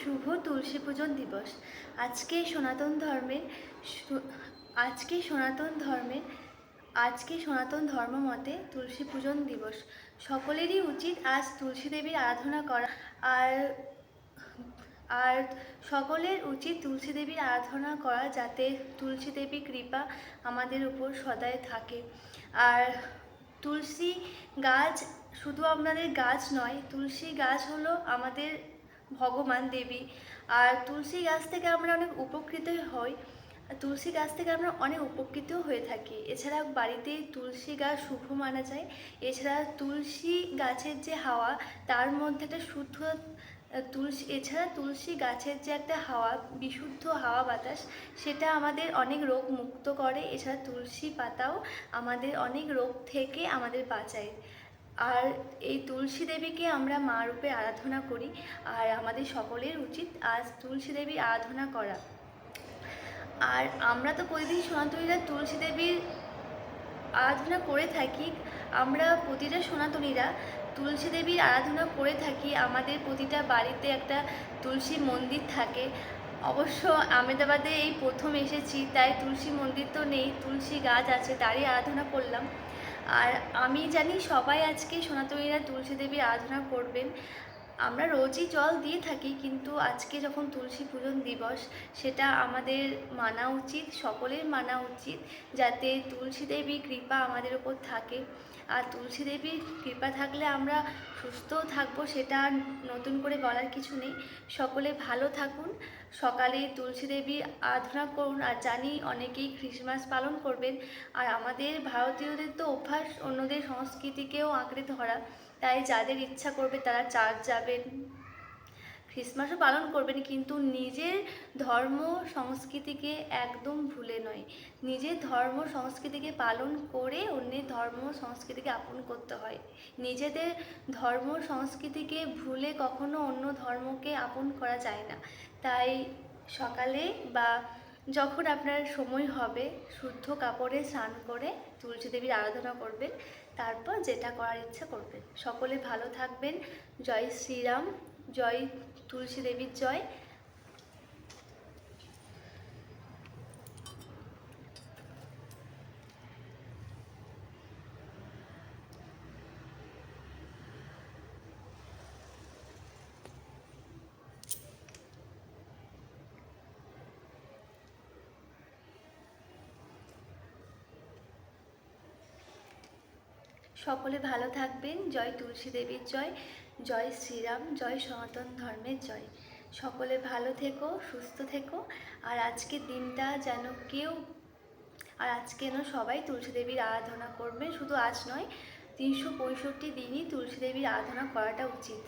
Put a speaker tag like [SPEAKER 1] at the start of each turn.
[SPEAKER 1] শুভ তুলসী পূজন দিবস। আজকে সনাতন ধর্মের আজকে সনাতন ধর্মের আজকে সনাতন ধর্ম মতে তুলসী পূজন দিবস। সকলেরই উচিত আজ তুলসী দেবীর আরাধনা করা। আর আর সকলের উচিত তুলসী দেবীর আরাধনা করা যাতে তুলসী দেবী কৃপা আমাদের উপর সদায় থাকে। আর তুলসী গাছ শুধু আপনাদের গাছ নয়, তুলসী গাছ হলো আমাদের ভগবান দেবী। আর তুলসী গাছ থেকে আমরা অনেক উপকৃত হই। তুলসী গাছ থেকে আমরা অনেক উপকৃত হয়ে থাকি। এছাড়া বাড়িতে তুলসী গাছ শুভ মানা যায়। এছাড়া তুলসী গাছের যে হাওয়া, তার মধ্যে একটা শুদ্ধ তুলসী, এছাড়া তুলসী গাছের যে একটা হাওয়া, বিশুদ্ধ হাওয়া বাতাস, সেটা আমাদের অনেক রোগ মুক্ত করে। এছাড়া তুলসী পাতাও আমাদের অনেক রোগ থেকে আমাদের বাঁচায়। আর এই তুলসী দেবীকে আমরা মা রূপে আরাধনা করি, আর আমাদের সকলের উচিত আজ তুলসী দেবীর আরাধনা করা। আর আমরা তো প্রতিদিন সনাতনীরা তুলসী দেবীর আরাধনা করে থাকি, আমরা প্রতিটা সনাতনীরা তুলসী দেবীর আরাধনা করে থাকি, আমাদের প্রতিটা বাড়িতে একটা তুলসী মন্দির থাকে। অবশ্য আমেদাবাদে এই প্রথম এসেছি, তাই তুলসী মন্দির তো নেই, তুলসী গাছ আছে, তারই আরাধনা করলাম। আর আমি জানি সবাই আজকে সোনাতরীরা তুলসী দেবীর আরাধনা করবেন। আমরা রোজই জল দিয়ে থাকি, কিন্তু আজকে যখন তুলসী পূজন দিবস, সেটা আমাদের মানা উচিত, সকলের মানা উচিত, যাতে তুলসী দেবীর কৃপা আমাদের ওপর থাকে। আর তুলসী দেবীর কৃপা থাকলে আমরা সুস্থও থাকব, সেটা নতুন করে বলার কিছু নেই। সকলে ভালো থাকুন, সকালে তুলসী দেবীর আরাধনা করুন, আর জানি অনেকেই খ্রিসমাস পালন করবেন, আর আমাদের ভারতীয়দের তো অভ্যাস অন্যদের সংস্কৃতিকেও আঁকড়ে ধরা। তাই যাদের ইচ্ছা করবে তারা চার্চ যাবেন। খ্রিসমাসও পালন করবেন, কিন্তু নিজের ধর্ম সংস্কৃতিকে একদম ভুলে নয়। নিজের ধর্ম সংস্কৃতিকে পালন করে অন্যের ধর্ম সংস্কৃতিকে আপন করতে হয়। নিজেদের ধর্ম সংস্কৃতিকে ভুলে কখনো অন্য ধর্মকে আপন করা যায় না। তাই সকালে বা যখন আপনার সময় হবে, শুদ্ধ কাপড়ে স্নান করে তুলসী দেবীর আরাধনা করবেন, তারপর যেটা করার ইচ্ছা করবেন। সকলে ভালো থাকবেন। জয় শ্রীরাম, জয় তুলসী দেবীর জয়। সকলে ভালো থাকবেন। জয় তুলসী দেবীর জয় জয় শ্রীরাম, জয় সনাতন ধর্মের জয়। সকলে ভালো থেকো, সুস্থ থেকো। আর আজকের দিনটা যেন কেউ, আর আজকে যেন সবাই তুলসী দেবীর আরাধনা করবে। শুধু আজ নয়, তিনশো পঁয়ষট্টি দিনই তুলসী দেবীর আরাধনা করাটা উচিত।